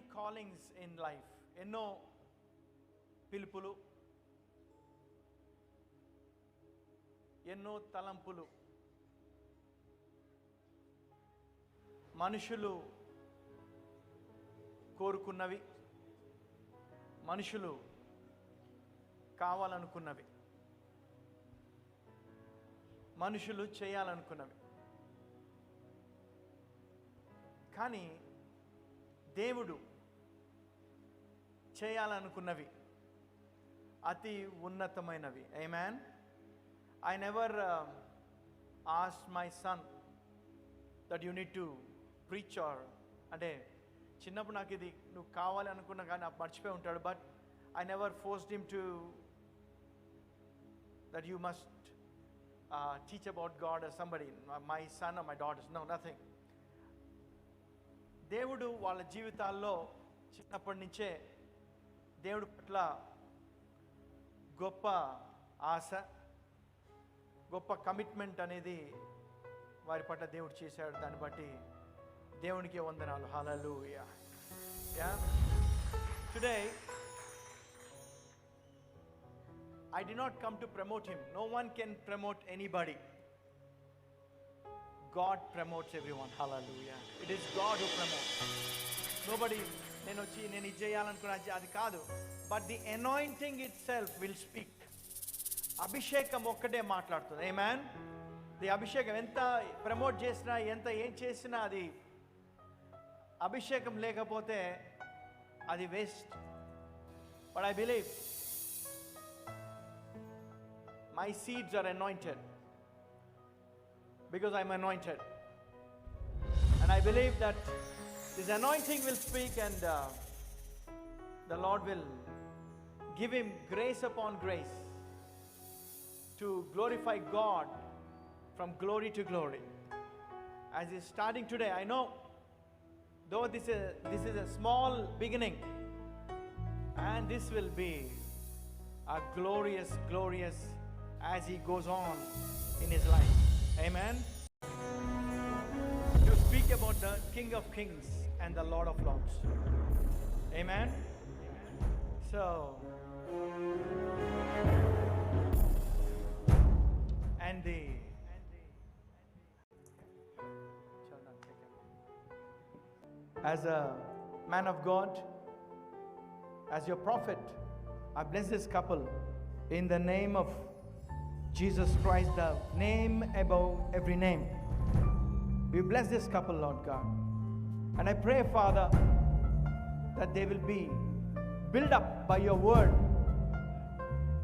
Many కాలింగ్స్ in life ఎన్నో పిలుపులు ఎన్నో తలంపులు. మనుషులు కోరుకున్నవి మనుషులు కావాలనుకున్నవి మనుషులు చేయాలనుకున్నవి. కానీ దేవుడు చేయాలనుకున్నవి అతి ఉన్నతమైనవి ఏ man I never as my son that you need to preach or అంటే చిన్నప్పుడు నాకు ఇది నువ్వు కావాలి అనుకున్నా కానీ నాకు మర్చిపోయి ఉంటాడు but I never forced him to that you must teach about God somebody my son my daughters know nothing దేవుడు వాళ్ళ జీవితాల్లో చిన్నప్పటి నుంచే దేవుడి పట్ల గొప్ప ఆశ గొప్ప కమిట్మెంట్ అనేది వారి పట్ల దేవుడు చేశాడు. దాన్ని బట్టి దేవునికి వందనాలు. హలలు yeah. Today did not come to promote him no one can promote anybody anybody. Promotes every one Hallelujah. It is God who promotes. Nobody, నేను వచ్చి నేను ఇది చేయాలనుకున్నా అది- కాదు but the anointing itself will speak అభిషేకం ఒక్కటే మాట్లాడుతుంది ఏ మ్యాన్ ది అభిషేకం ఎంత ప్రమోట్ చేసినా ఎంత ఏం చేసినా అది అభిషేకం లేకపోతే అది waste but I believe my seeds are anointed because I'm anointed. And I believe that this anointing will speak and uh, the Lord will give him grace upon grace to glorify God from glory to glory. As he's starting today, I know though this is, this is a small beginning, and this will be a glorious, glorious as he goes on in his life. Amen. To speak about the King of Kings and the Lord of Lords. Amen. So, and the as a man of God, as your prophet, I bless this couple in the name of Jesus Christ, the name above every name. We bless this couple, Lord God. And I pray, Father, that they will be built up by your word,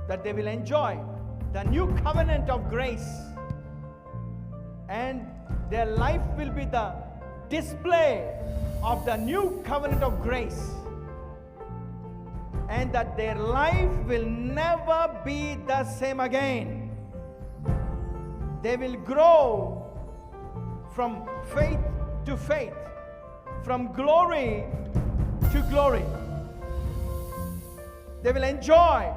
that they will enjoy the new covenant of grace, and their life will be the display of the new covenant of grace and that their life will never be the same again. They will grow from faith to faith, from glory to glory. They will enjoy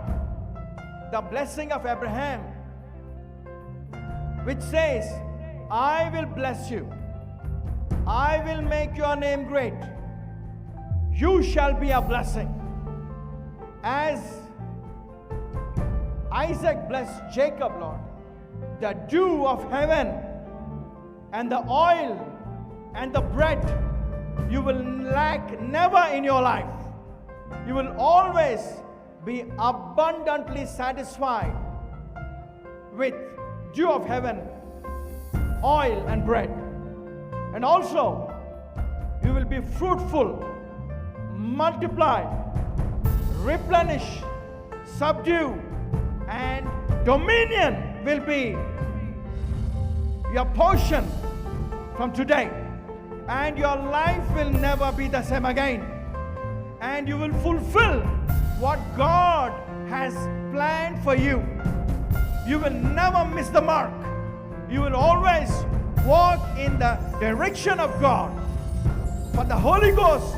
the blessing of Abraham, which says, I will bless you, I will make your name great, you shall be a blessing. As Isaac blessed Jacob, Lord, the dew of heaven and the oil and the bread, you will lack never in your life. You will always be abundantly satisfied with dew of heaven, oil, and bread. And also, you will be fruitful, multiply, replenish, subdue, and dominion will be your portion from today. And your life will never be the same again. And you will fulfill what God has planned for you. You will never miss the mark. You will always walk in the direction of God. For the Holy Ghost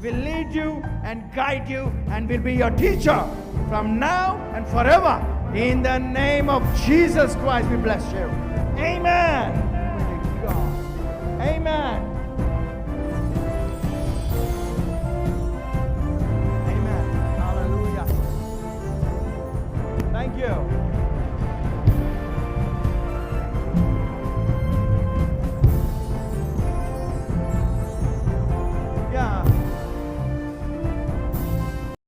will lead you and guide you and will be your teacher from now and forever. In the name of Jesus Christ, we bless you. Amen. Amen.